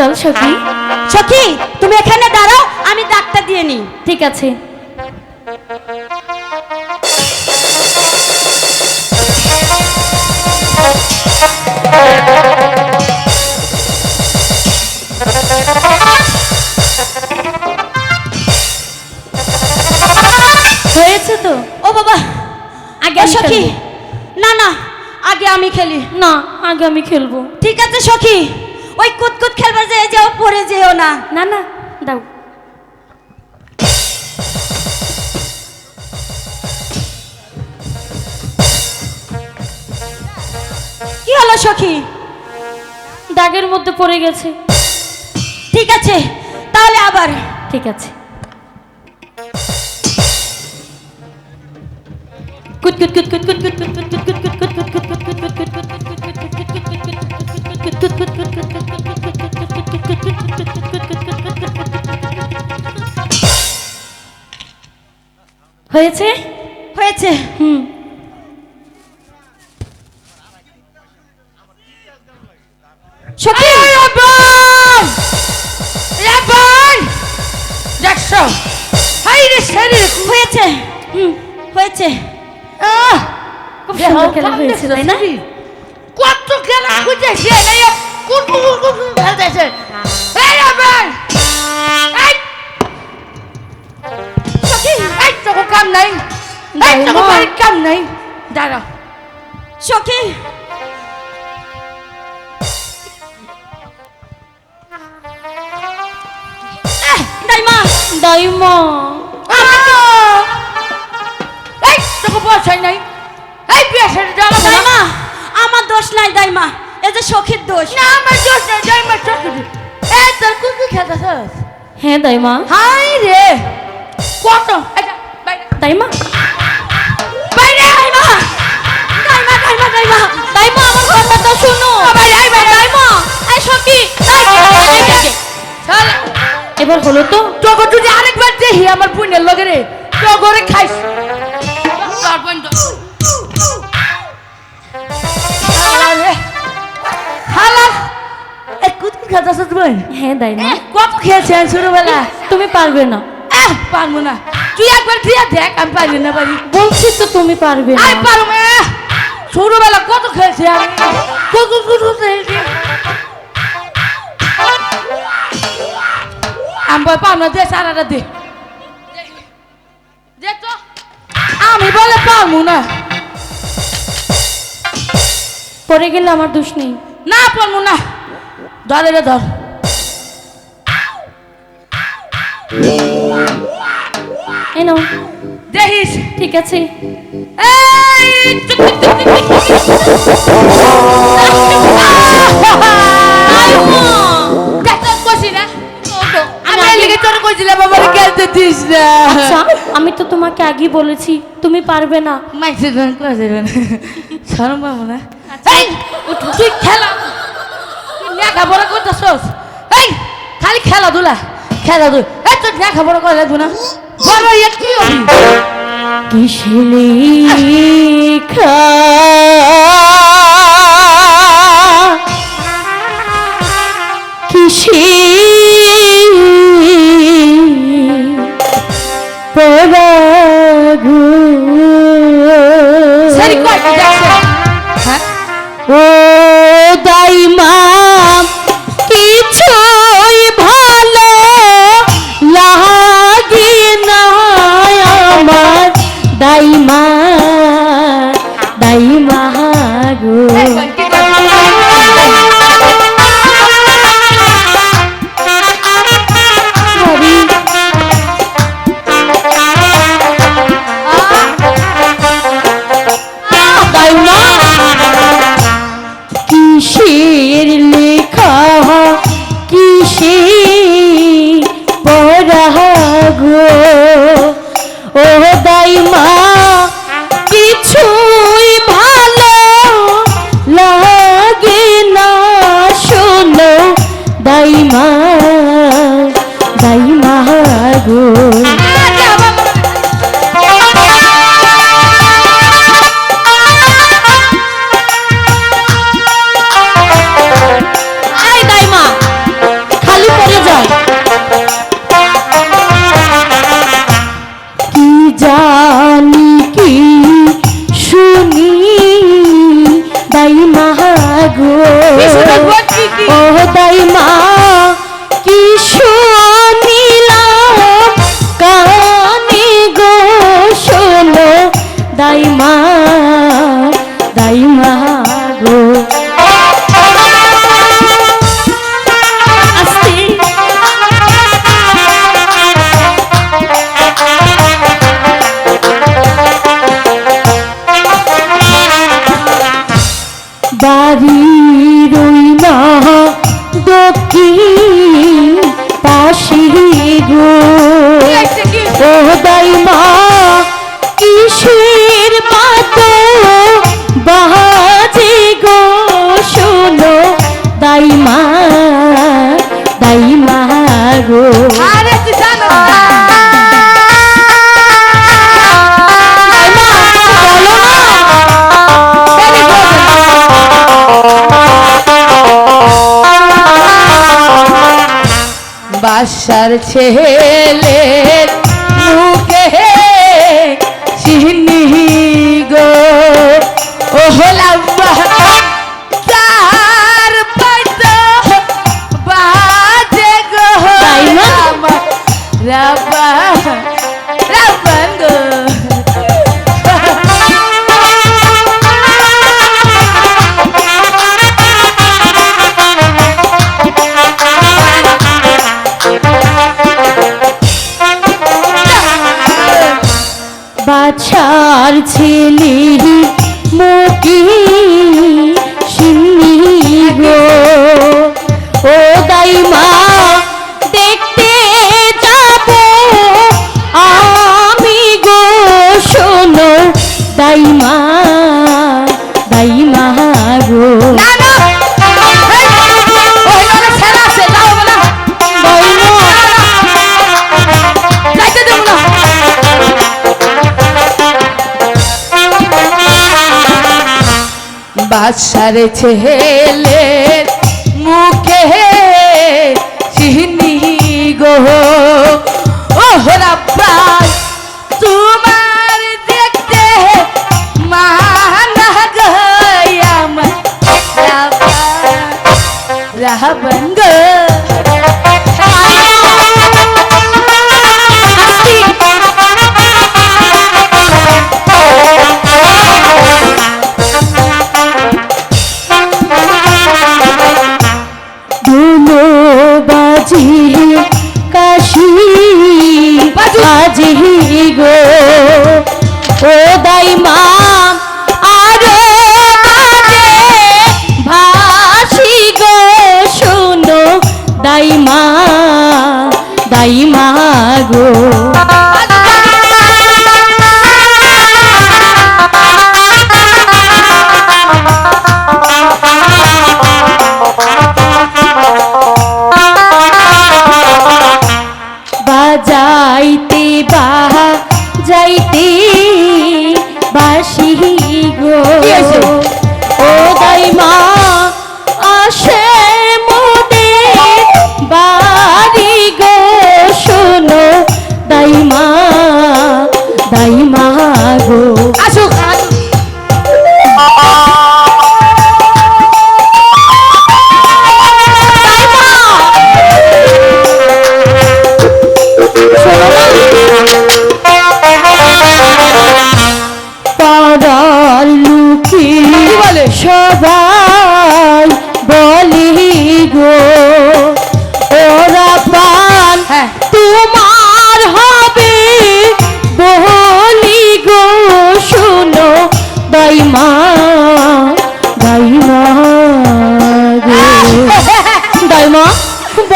চল সখী। সখী তুমি এখানে দাঁড়াও আমি ডাক্তার দিয়ে নি ঠিক আছে। হয়েছে তো? ও বাবা আগে সখী। না না আগে আমি খেলি। না আগে আমি খেলব। ঠিক আছে সখী। ওই কুতকুত খেলবার যে যেও পড়ে যেও না। না না দাও। কি হলো সখী? দাগের মধ্যে পড়ে গেছে। ঠিক আছে তাহলে আবার। ঠিক আছে। কুত কুত কুত কুত হয়েছে? হয়েছে। হুম। হয়েছে। হুম হয়েছে। আহ! খুব সুন্দর খেলা হয়েছে তাই না? কত খেলা খুঁজেছি এই কোন কোন কোন কোন খেলতেছে। দাইমা। বাড়ির কাম নাই দাঁড়া সখী দাইমা দাইমা! এই তোকে পয়সা নাই এই নাই দাইমা আমার দোষ নাই দাইমা এই যে সখীর দোষ না আমার দোষ নাই আমার চোখ এই তোর কোন কি হ্যাঁ দাইমা হাই রে কত এই আইবা তাই মা তাই মা আই সকি এবার হলো তো। তোকে যদি আরেকবার দেখি আমার বুনের লগে রে তোকে খাইস। হ্যাঁ, তুমি পারবে না কত পারবে না। পারব না। তুই একবার দিয়ে দেখ আমি পারবি না পারি বলছিস তো তুমি পারবে না। আমি পারব ছোটবেলা কত খেয়েছি আমি? কত কত খেয়েছি? আমি বল পাও না দে সারাটা দে। দে তো। আমি বলে পারব না। পরে গেলে আমার দোষ নেই। না পারব না। ধরে রে ধর। এই নাও। দেখিস। ঠিক আছে। এই আগে- খেলতে দিস না। আচ্ছা আমি তো তোমাকে আগেই বলেছি তুমি পারবে না। জন শরম পাবো না। আচ্ছা। এই তুই খেলা। লেখাপড়া করতেছস? এই খালি খেলাধুলা। খেলাধুলা। এই তুই লেখাপড়া করে লাগবো না। ইয়ে কি হবি কিসি বাসার ছেলে পাছার ছেলে বাদশার ছেলে মুখে চিহ্নি গো। ওহরা প্রায় তোমার দেখতে মানা গয়া রাবণ গো।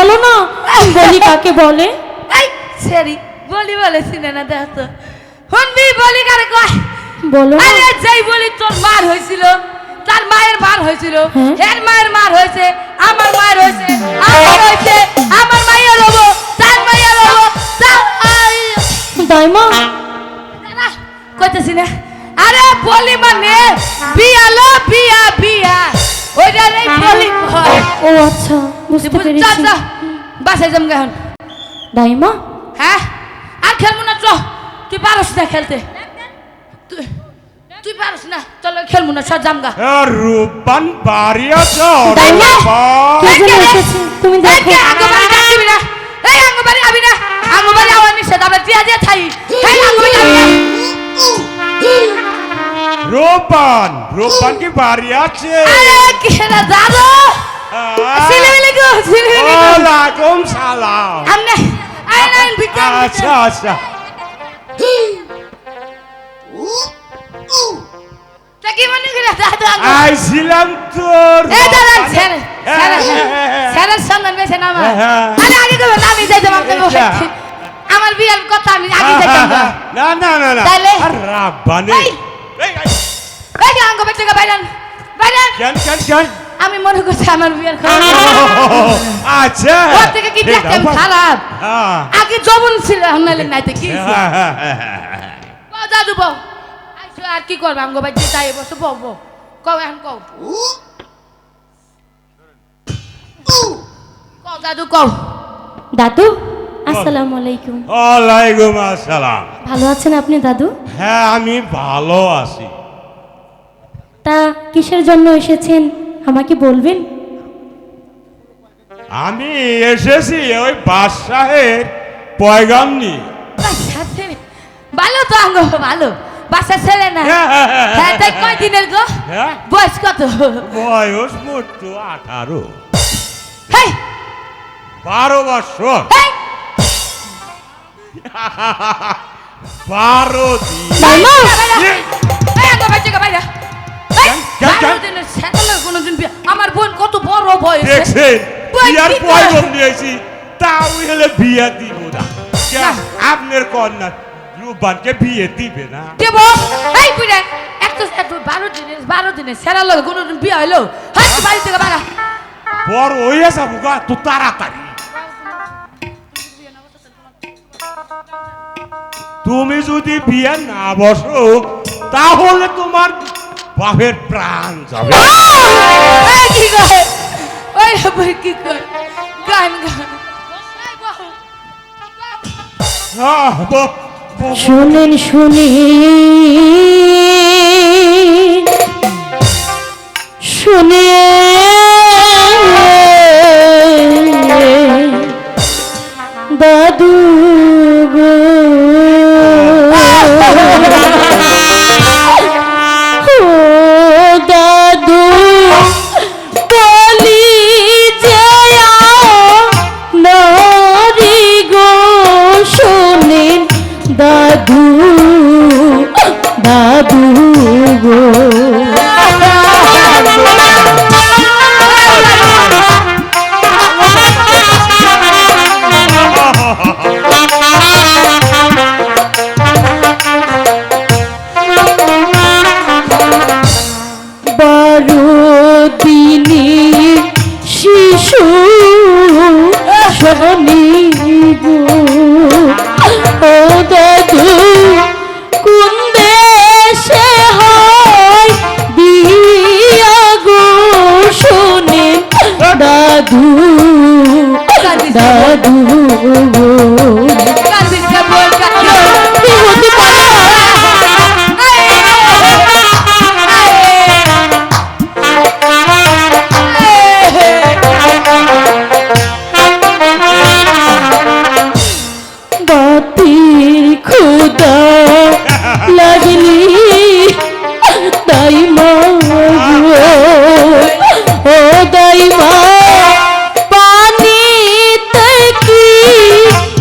বলো না? বলি কাকে বলে? সরি বলি বলে সিনেমা না দেখ বলি কারে কয়? বলো। আরে বলি তোর মার হয়েছিল তার মায়ের মার হয়েছিল। হ্যাঁ। মায়ের মার হয়েছে আমার মায়ের হয়েছে আমার হয়েছে আমার মায়ের তার মায়ের তার দাইমা। আরে বলি মানে হ্যাঁ। বিয়ালো বিয়া বিয়া। ওইটা বলি ও আচ্ছা। বুঝতে পেরেছি। বাসায় যাম এখন। দাইমা? হ্যাঁ? আর খেলব না চ। তুই পারস না খেলতে। তুই পারস না। চল খেলব না সব জামগা রূপান বাড়িয়া চল তুমি দেখো। এই আঙ্গবাড়ি আবি না? আঙ্গবাড়ি আওয়াজ নিষেধ আমরা দিয়া দিয়ে থাই। এই আঙ্গবাড়ি আবি না রোপান রোপান কি বাড়ি আছে? আরে কি দাদা ওয়ালাইকুম সালাম। আমনে আই না বিকাম আচ্ছা আচ্ছা। তা কি মনে করে দাদু আইছিলাম তোর এই দাঁড়ান রূপবান- ছেড়ে ছেড়ে ছেড়ে সন্ধান না আমার। হ্যাঁ। আরে আগে কবে আমি যাইতাম আপনাকে আচ্ছা। আমার বিয়ের কথা আমি আগে যাইতাম না। না না না? রাব্বানি। এই। এই, আঙ্গ বেটে বাইরান বাইরান কেন কেন কেন? আমি মনে করছি আমার বিয়ের খবর আচ্ছা। ওর থেকে কি দেখতাম খারাপ? হ্যাঁ। আগে জবন ছিল নাইলে নাইতে কি হইছে? হ্যাঁ, হ্যাঁ, হ্যাঁ। কও দাদু বউ। আর কি করব? আঙ্গ বাড়িতে যাই বসে বউ বউ। কও এখন কও। কও দাদু কও। দাদু আসসালামু আলাইকুম। ওয়ালাইকুম আসসালাম। ভালো আছেন আপনি দাদু? হ্যাঁ আমি ভালো আছি। তা কিসের জন্য এসেছেন? আমাকে বলবেন? আমি এসেছি ওই বাদশাহের পয়গাম নিয়ে। ভালো তো আঙ্গ ভালো। বাসা ছেলে না। হ্যাঁ, হ্যাঁ, হ্যাঁ, হ্যাঁ তাই কয় দিনের গো? বয়স কত? বয়স মোট তো আঠারো বারো বছর বারো দিন। কোনোদিন আমার বোন কত বড় বয়স। দেখছেন বই বিয়ার কি কয়? পয়গম নিয়েছি তাও হলে বিয়ে দিব না। আপনার কন্যা রূপবানকে বিয়ে দিবে না। দেব? এই বুড়ে এত এত বারো দিনের বারো দিনের সেরা লোক কোনোদিন বিয়ে হইল? হাত বাড়ি থেকে বাড়া বড় হয়ে যাব গা তো তাড়াতাড়ি। তুমি যদি বিয়ে না বসো তাহলে তোমার বাপের প্রাণ যাবে। কি ওই কি গান শুনেন শুনি শুনে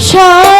সারি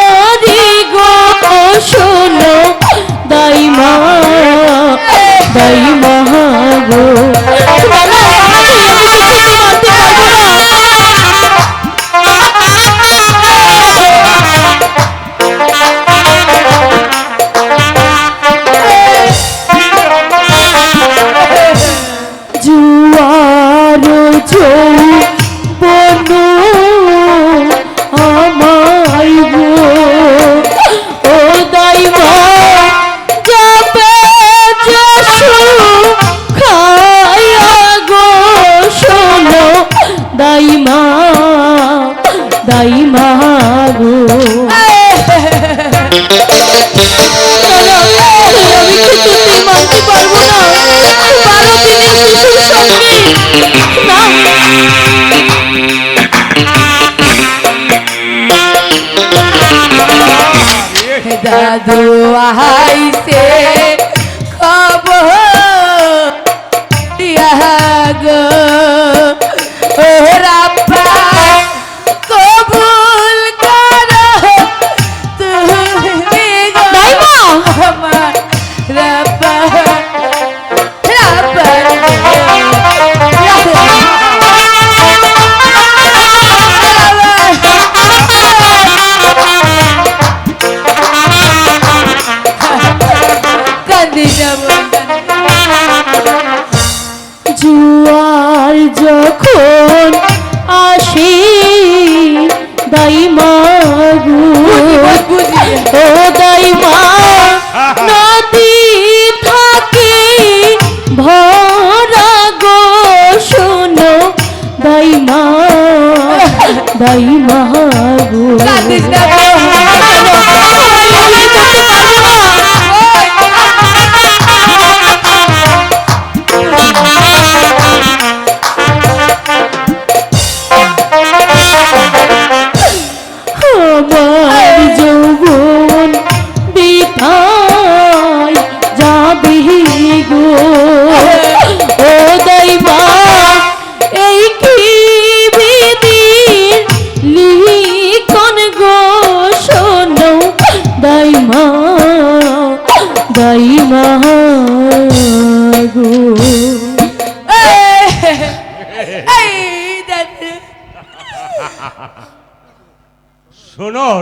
দাদু দাইমা গো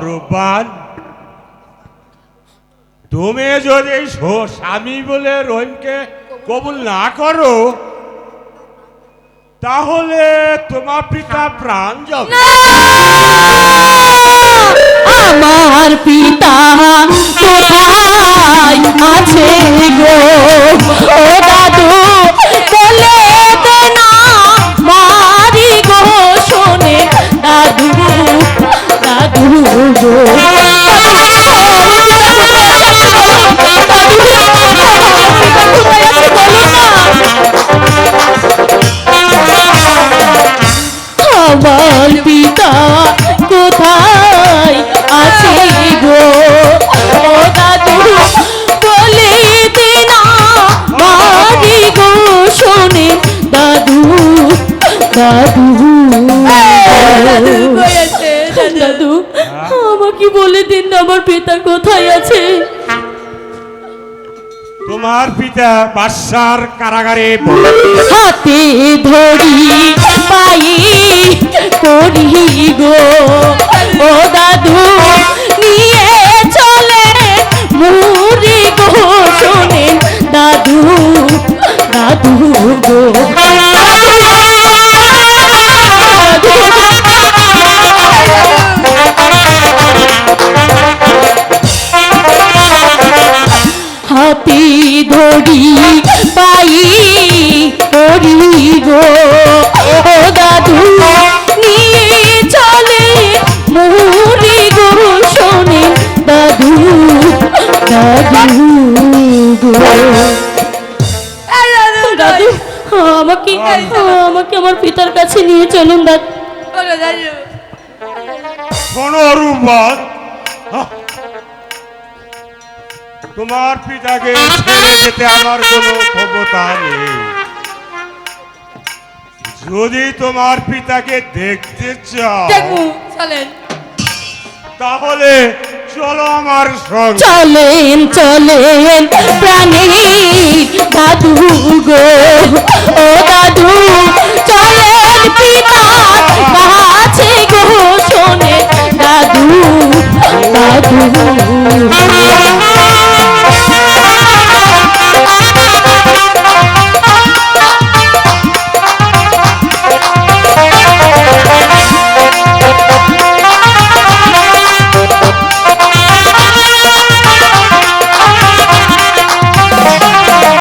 রূপবান তুমি যদি স্বামী বলে রহিমকে কবুল না করো, তাহলে তোমার পিতা প্রাণ যাবে আমার পিতা কোথায় আছে গো? ও দাদু আমাকে বলে দিন আমার পিতা কোথায় আছে। তোমার পিতা বাদশার কারাগারে হাতে ধরি পাই করি গো। ও দাদু নিয়ে চলে মুড়ি গো শোনে দাদু দাদু গো। হাতি ধরি পাই করি গো। ও দাদু নিয়ে চলে মুড়ি গো শোনে দাদু দাদু গো। দাদু আমাকে আমাকে আমার পিতার কাছে নিয়ে চলুন দাদু। শোনো রূপবান তোমার পিতাকে ছেড়ে যেতে আমার কোনো ক্ষমতা নেই। যদি তোমার পিতাকে দেখতে চাও তাহলে চলো আমার সঙ্গে। চলেন চলেন প্রাণী দাদু গো। ও দাদু চলেন পিতা কাছে গো শোনে দাদু দাদু।